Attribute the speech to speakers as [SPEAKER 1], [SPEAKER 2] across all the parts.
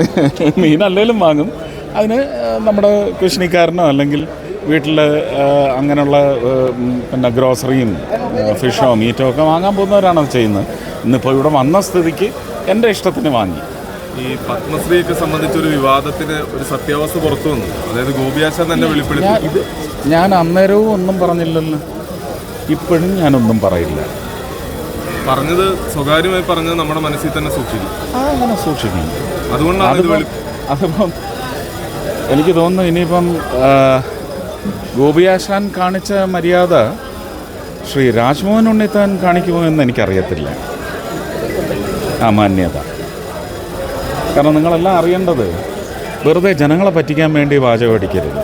[SPEAKER 1] മീൻ അല്ലെങ്കിലും വാങ്ങും. അതിന് നമ്മുടെ കൃഷിക്കാരനോ അല്ലെങ്കിൽ വീട്ടിൽ അങ്ങനെയുള്ള പിന്നെ ഗ്രോസറിയും ഫിഷോ മീറ്റോ ഒക്കെ വാങ്ങാൻ പോകുന്നവരാണ് അത് ചെയ്യുന്നത്. ഇന്നിപ്പോൾ ഇവിടെ വന്ന സ്ഥിതിക്ക് എന്റെ ഇഷ്ടത്തിന് വാങ്ങി.
[SPEAKER 2] ഈ പത്മശ്രീയൊക്കെ സംബന്ധിച്ചൊരു വിവാദത്തിന് ഒരു സത്യാവസ്ഥ പുറത്തു വന്നു. അതായത് ഗോപിയാശാൻ തന്നെ വെളിപ്പെടുത്തി.
[SPEAKER 1] ഞാൻ ഇത് ഞാൻ അന്നേരവും ഒന്നും പറഞ്ഞില്ലല്ലോ. ഇപ്പോഴും ഞാനൊന്നും പറയില്ല.
[SPEAKER 2] പറഞ്ഞത് സ്വകാര്യമായി പറഞ്ഞത് നമ്മുടെ മനസ്സിൽ തന്നെ സൂക്ഷിക്കും.
[SPEAKER 1] ആ അങ്ങനെ സൂക്ഷിക്കണം
[SPEAKER 2] അതുകൊണ്ടാണ്
[SPEAKER 1] അതിപ്പം എനിക്ക് തോന്നുന്നു ഇനിയിപ്പം ഗോപിയാശാൻ കാണിച്ച മര്യാദ ശ്രീ രാജ്മോഹൻ ഉണ്ണിത്താൻ കാണിക്കുമോ എന്ന് എനിക്കറിയത്തില്ല. അമാന്യത. മാന്യത കാരണം നിങ്ങളെല്ലാം അറിയേണ്ടത് വെറുതെ ജനങ്ങളെ പറ്റിക്കാൻ വേണ്ടി വാചകം അടിക്കരുത്.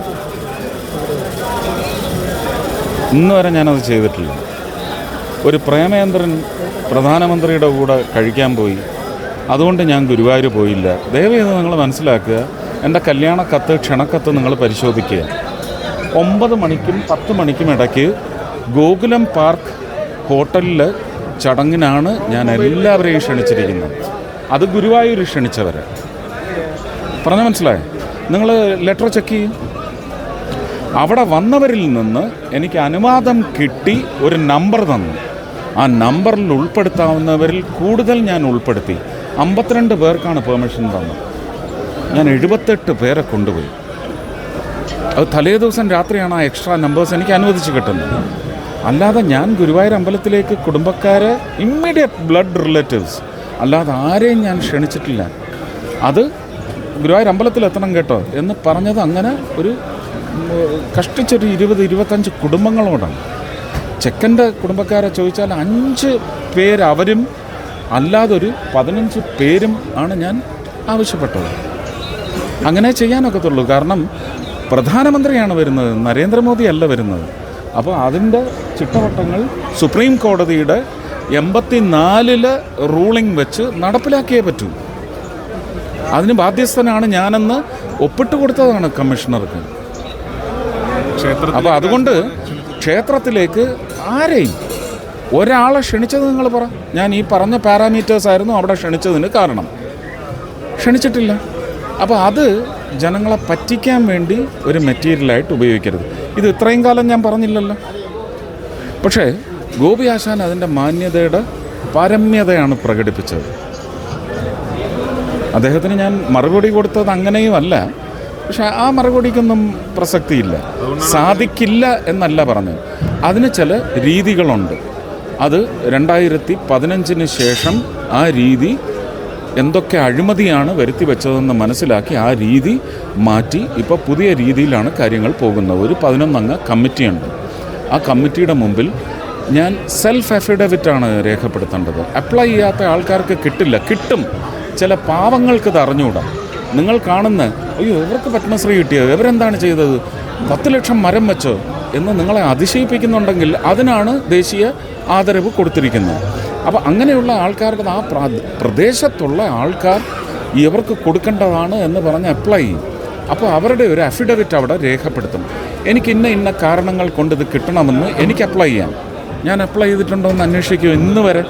[SPEAKER 1] ഇന്ന് വരെ ഞാനത് ചെയ്തിട്ടില്ല. ഒരു പ്രേമേന്ദ്രൻ പ്രധാനമന്ത്രിയുടെ കൂടെ കഴിക്കാൻ പോയി. അതുകൊണ്ട് ഞാൻ ഗുരുവായൂർ പോയില്ല. ദയവേത് നിങ്ങൾ മനസ്സിലാക്കുക എന്റെ കല്യാണ കത്ത് ക്ഷണക്കത്ത് നിങ്ങൾ പരിശോധിക്കുക. ഒമ്പത് മണിക്കും പത്ത് മണിക്കും ഇടയ്ക്ക് ഗോകുലം പാർക്ക് ഹോട്ടലിൽ ചടങ്ങിനാണ് ഞാൻ എല്ലാവരെയും ക്ഷണിച്ചിരിക്കുന്നത്. അത് ഗുരുവായൂർ ക്ഷണിച്ചവരെ. പറഞ്ഞ മനസ്സിലായോ? നിങ്ങൾ ലെറ്റർ ചെക്ക് ചെയ്യും. അവിടെ വന്നവരിൽ നിന്ന് എനിക്ക് അനുവാദം കിട്ടി ഒരു നമ്പർ തന്നു. ആ നമ്പറിൽ ഉൾപ്പെടുത്താവുന്നവരിൽ കൂടുതൽ ഞാൻ ഉൾപ്പെടുത്തി. അമ്പത്തിരണ്ട് പേർക്കാണ് പെർമിഷൻ തന്നത്. ഞാൻ എഴുപത്തെട്ട് പേരെ കൊണ്ടുപോയി. അത് തലേ ദിവസം രാത്രിയാണ് ആ എക്സ്ട്രാ നമ്പേഴ്സ് എനിക്ക് അനുവദിച്ച് കിട്ടുന്നത്. അല്ലാതെ ഞാൻ ഗുരുവായൂർ അമ്പലത്തിലേക്ക് കുടുംബക്കാരെ ഇമ്മീഡിയറ്റ് ബ്ലഡ് റിലേറ്റീവ്സ് അല്ലാതെ ആരെയും ഞാൻ ക്ഷണിച്ചിട്ടില്ല. അത് ഗുരുവായൂർ അമ്പലത്തിൽ എത്തണം കേട്ടോ എന്ന് പറഞ്ഞത് അങ്ങനെ ഒരു കഷ്ടിച്ചൊരു ഇരുപത് ഇരുപത്തഞ്ച് കുടുംബങ്ങളോടാണ്. ചെക്കന്റെ കുടുംബക്കാരെ ചോദിച്ചാൽ അഞ്ച് പേര് അവരും അല്ലാതൊരു പതിനഞ്ച് പേരും ആണ് ഞാൻ ആവശ്യപ്പെട്ടത്. അങ്ങനെ ചെയ്യാനൊക്കത്തുള്ളൂ. കാരണം പ്രധാനമന്ത്രിയാണ് വരുന്നത് നരേന്ദ്രമോദി അല്ല വരുന്നത്. അപ്പോൾ അതിന്റെ ചിട്ടവട്ടങ്ങൾ സുപ്രീം കോടതിയുടെ എൺപത്തി നാലിൽ റൂളിംഗ് വെച്ച് നടപ്പിലാക്കിയേ പറ്റൂ. അതിന് ബാധ്യസ്ഥനാണ് ഞാനെന്ന് ഒപ്പിട്ട് കൊടുത്തതാണ് കമ്മീഷണർക്ക്. അപ്പോൾ അതുകൊണ്ട് ക്ഷേത്രത്തിലേക്ക് ആരെയും ഒരാളെ ക്ഷണിച്ചത് നിങ്ങൾ പറ. ഞാൻ ഈ പറഞ്ഞ പാരാമീറ്റേഴ്സ് ആയിരുന്നു അവിടെ ക്ഷണിച്ചതിന് കാരണം. ക്ഷണിച്ചിട്ടില്ല. അപ്പോൾ അത് ജനങ്ങളെ പറ്റിക്കാൻ വേണ്ടി ഒരു മെറ്റീരിയലായിട്ട് ഉപയോഗിക്കരുത്. ഇത് ഇത്രയും കാലം ഞാൻ പറഞ്ഞില്ലല്ലോ. പക്ഷേ ഗോപി ആശാൻ അതിന്റെ മാന്യതയുടെ പാരമ്യതയാണ് പ്രകടിപ്പിച്ചത്. അദ്ദേഹത്തിന് ഞാൻ മറുപടി കൊടുത്തത് അങ്ങനെയും അല്ല പക്ഷെ ആ മറുപടിക്കൊന്നും പ്രസക്തിയില്ല. സാധിക്കില്ല എന്നല്ല പറഞ്ഞത്. അതിന് ചില രീതികളുണ്ട്. അത് രണ്ടായിരത്തി പതിനഞ്ചിന് ശേഷം ആ രീതി എന്തൊക്കെ അഴിമതിയാണ് വരുത്തി വെച്ചതെന്ന് മനസ്സിലാക്കി ആ രീതി മാറ്റി ഇപ്പോൾ പുതിയ രീതിയിലാണ് കാര്യങ്ങൾ പോകുന്നത്. ഒരു പതിനൊന്നംഗ കമ്മിറ്റിയുണ്ട്. ആ കമ്മിറ്റിയുടെ മുമ്പിൽ ഞാൻ സെൽഫ് അഫിഡവിറ്റാണ് രേഖപ്പെടുത്തേണ്ടത്. അപ്ലൈ ചെയ്യാത്ത ആൾക്കാർക്ക് കിട്ടില്ല. കിട്ടും. ചില പാവങ്ങൾക്ക് ഇത് അറിഞ്ഞുകൂടാ നിങ്ങൾ കാണുന്ന അയ്യോ ഇവർക്ക് പത്മശ്രീ കിട്ടിയത് ഇവരെന്താണ് ചെയ്തത്? പത്ത് ലക്ഷം മരം വെച്ച് എന്ന് നിങ്ങളെ അതിശയിപ്പിക്കുന്നുണ്ടെങ്കിൽ അതിനാണ് ദേശീയ ആദരവ് കൊടുത്തിരിക്കുന്നത്. അപ്പോൾ അങ്ങനെയുള്ള ആൾക്കാരുടെ ആ പ്രദേശത്തുള്ള ആൾക്കാർ ഇവർക്ക് കൊടുക്കേണ്ടതാണ് എന്ന് പറഞ്ഞ് അപ്ലൈ ചെയ്യും. അപ്പോൾ അവരുടെ ഒരു അഫിഡവിറ്റ് അവിടെ രേഖപ്പെടുത്തും. എനിക്ക് ഇന്ന ഇന്ന കാരണങ്ങൾ കൊണ്ട് ഇത് കിട്ടണമെന്ന് എനിക്ക് അപ്ലൈ ചെയ്യാം. ഞാൻ അപ്ലൈ ചെയ്തിട്ടുണ്ടോ എന്ന് അന്വേഷിക്കുമോ ഇന്ന് വരെ.